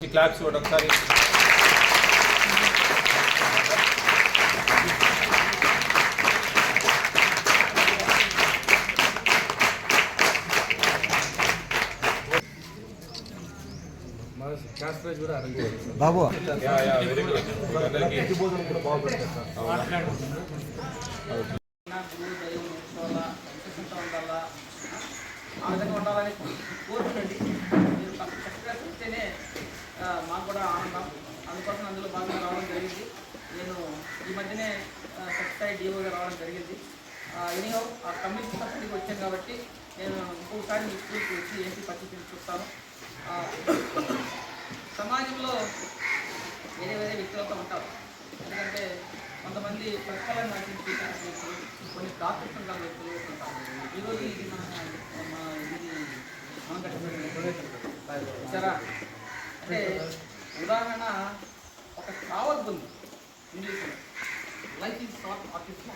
Claps ఇవ్వండి ఒకసారి. బాబు. Yeah, yeah, very మాకు కూడా ఆనందం. అందుకోసం అందులో భాగంగా రావడం జరిగింది. నేను ఈ మధ్యనే సత్సాయి డిఓగా రావడం జరిగింది. ఎనీహో ఆ కమ్యూనిటీ కస్టడీకి వచ్చాను కాబట్టి నేను ఇంకొకసారి మీ స్కూల్కి వచ్చి ఏంటి పరిస్థితిని చూస్తాను. సమాజంలో వేరే వేరే వ్యక్తులతో ఉంటారు ఎందుకంటే కొంతమంది ప్రతిఫలం నటించి వ్యక్తులు కొన్ని డాక్టర్స్ ఉంటారు వ్యక్తులు ఉంటారు. ఈరోజు ఇది మన మన ఇది మనం కట్టుబడి సరే అంటే ఉదాహరణ ఒక కావద్దు. ఇంగ్లీష్లో. Life is not artist